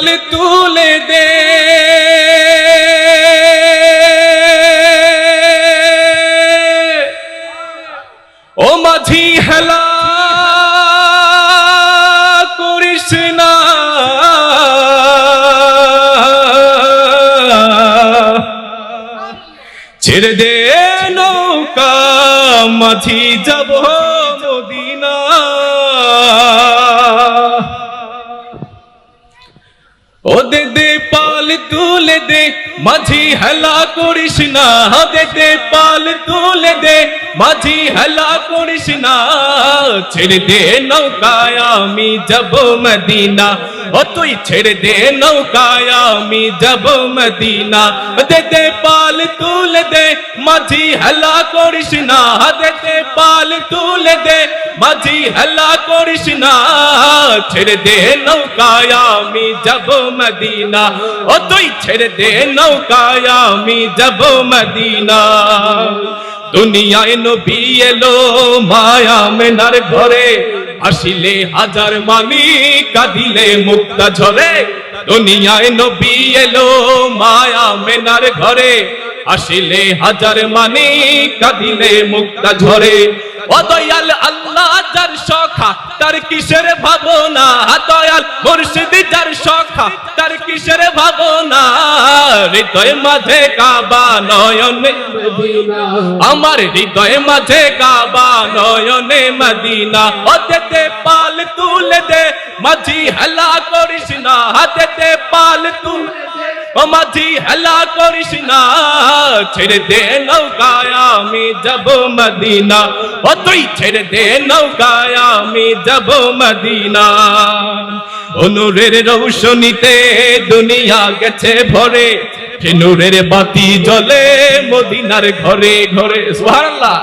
পাল তুলে দে। ও মাঝি হেলা করিস না। ছেড়ে দে নৌকা মাঝি যাব। দে মাঝি হেলা করিস না দে দে পাল তুলে দে মাঝি হেলা করিস না ছেড়ে দে নৌকায় আমি যাব মদিনা ও তুই ছেড়ে দে নৌকায় আমি যাব মদিনা দে দে পাল তুলে দে মাঝি হেলা করিস না দে দে পাল তুলে দে মাঝি হেলা করিস না ছেড়ে দে নৌকায় আমি যাব মদিনা ও তুই ছেড়ে দে নৌকায় আমি যাব মদিনা। দুনিয়ায় নবী এলো মায়া মেনার ঘরে। আসিলে হাজার মানি কাঁদিলে মুক্তা ঝরে। দুনিয়ায় নবী এলো মায়া মেনার ঘরে। আসিলে হাজার মানি কাঁদিলে মুক্তা ঝরে। ও আল্লাহ, যার সখা, তার কিসের ভাবনা? দয়াল মুর্শিদ, যার সখা, তার কিসের ভাবনা? হৃদয় মাঝে কাবা নয়নে আমার হৃদয় মাঝে কাবা নয়নে মদিনা। হতে পাল তুলে দে, মাঝি হেলা করিস না। হাতে পাল তুলে ও মাঝি হেলা করিস না, ছেড়ে দে নৌকায় আমি যাব মদিনা। ও তুই ছেড়ে দে নৌকায় আমি যাব মদিনা। অনুরের রৌশনীতে দুনিয়া গেছে ভরে সে নূরের বাতি জ্বলে মদিনার ঘরে ঘরে। সুবহানাল্লাহ।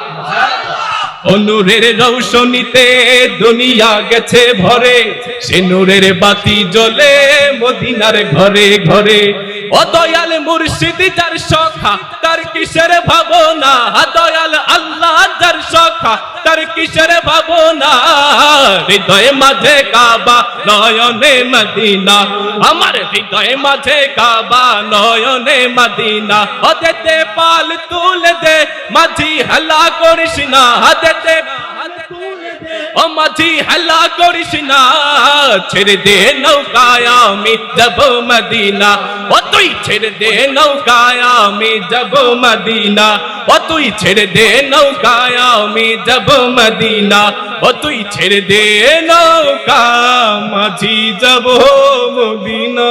অনুরের রৌশনীতে দুনিয়া গেছে ভরে সে নূরের বাতি জ্বলে মদিনার ঘরে ঘরে। অদয়াল মুর্শিদ যার সখা, তার কিসের ভাবনা? দয়াল আল্লাহ যার সখা, তার কিসের ভাবনা? হৃদয় মাঝে কাবা, নয়নে মদিনা। আমার হৃদয় মাঝে কাবা, নয়নে মদিনা। হতে পাল তুলে দে, মাঝি হেলা করিস না। হাতে ও মাঝি হেলা করিস না ছেড়ে দে নৌকায় আমি যাব মদিনা। ও তুই ছেড়ে দে নৌকায় আমি যাব মদিনা। ও তুই ছেড়ে দে নৌকায় আমি যাব মদিনা। ও তুই ছেড়ে দে নৌকা মাঝি যাব মদিনা।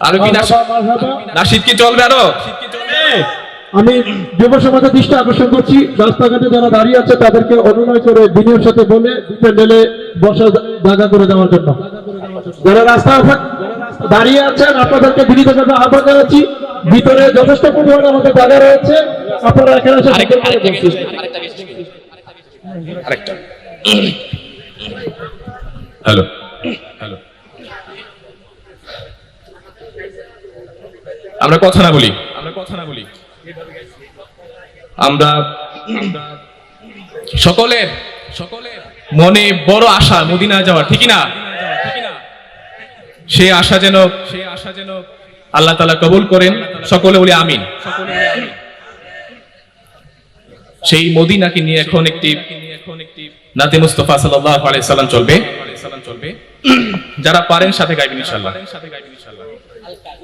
আরও কি নাস- নাসিদ কি চলবে আরও? আমি যুব সমাজের দৃষ্টি আকর্ষণ করছি। রাস্তাঘাটে যারা দাঁড়িয়ে আছে তাদেরকে অনুনয় করে বিনয়ের সাথে বলে প্যান্ডেলে বসা জায়গা করে দেওয়ার জন্য। যারা রাস্তা দাঁড়িয়ে আছেন আপনাদেরকে বিনীত বিনীতভাবে আহ্বান জানাচ্ছি। ভিতরে যথেষ্ট পরিমাণে আমাদের জায়গা রয়েছে। আপনারা এখানে এসে হ্যালো আমরা কথা না বলি। আমরা কথা না বলি। আমরা সকলের সকলের মনে বড় আশা মদিনা যাওয়ার ঠিকই না? সে আশা যেন সে আশা যেন আল্লাহ তালা কবুল করেন সকলে বলি আমিন। সেই মদিনাকে নিয়ে এখন একটি নাতে মুস্তফা সাল্লাল্লাহু আলাইহি সাল্লাম চলবে। যারা পারেন সাথে গাইবেন ইনশাআল্লাহ।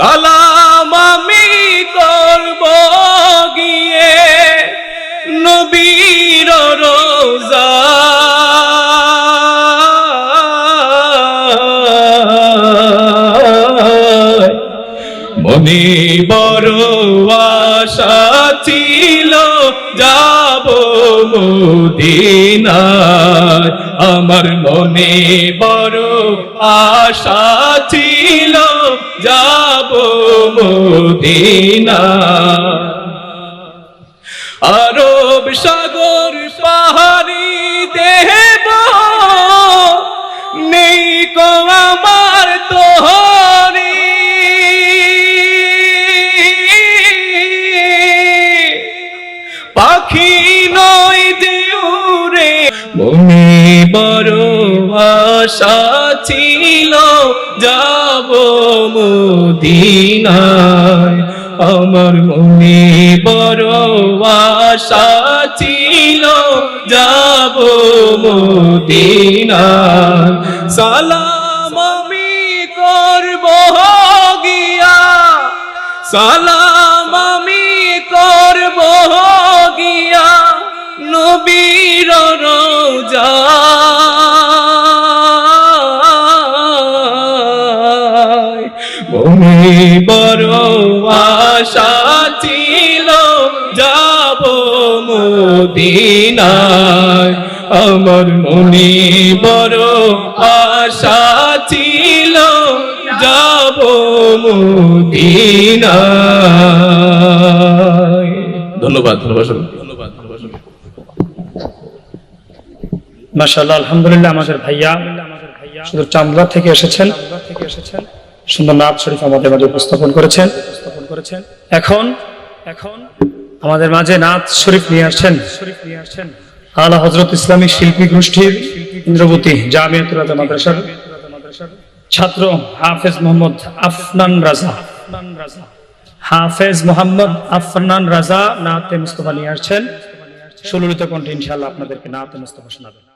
সালাম আমি করব গিয়ে নবীর রোজা। মনে বড় আশা ছিল, যাব মদিনায়। আমার মনে বড় আশা ছিল যাব মদিনায় আরব সাগর পাহাড়ি দেব নেই কো আমার তোহরি। পাখি নয় উড়ে, মনে বড় আশা ছিল, যাব মদিনায়। আমার মনে বড় আশা ছিল, যাব মদিনায়। সালাম আমি করব গিয়া, সালাম বড় আশা ছিল যাব মদিনায়। আমার মনে বড় আশা ছিল যাব মদিনায়। ধন্যবাদ ধন্যবাদ। মাশাআল্লাহ আলহামদুলিল্লাহ আমাদের ভাইয়া শুধু চামড়া থেকে এসেছেন। সুন্দর নাথ শরীফ আমাদের মাঝে উপস্থাপন করেছেন। উপস্থাপন করেছেন। এখন এখন আমাদের মাঝে নাথ শরীফ নিয়ে আসছেন। শরীফ নিয়ে আসছেন। আলা হজরত ইসলামী শিল্পী গোষ্ঠীর ইন্দ্রবতী জামিয়াতুল আদম মাদ্রাসার ছাত্র হাফেজ মোহাম্মদ আফনান রাজা। হাফেজ মোহাম্মদ আফনান রাজা নাতে মুস্তফা নিয়ে আসছেন। সুললিত কণ্ঠে ইনশাআল্লাহ আপনাদেরকে নাতে মুস্তফা শোনাবেন।